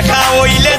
দেখা হইলে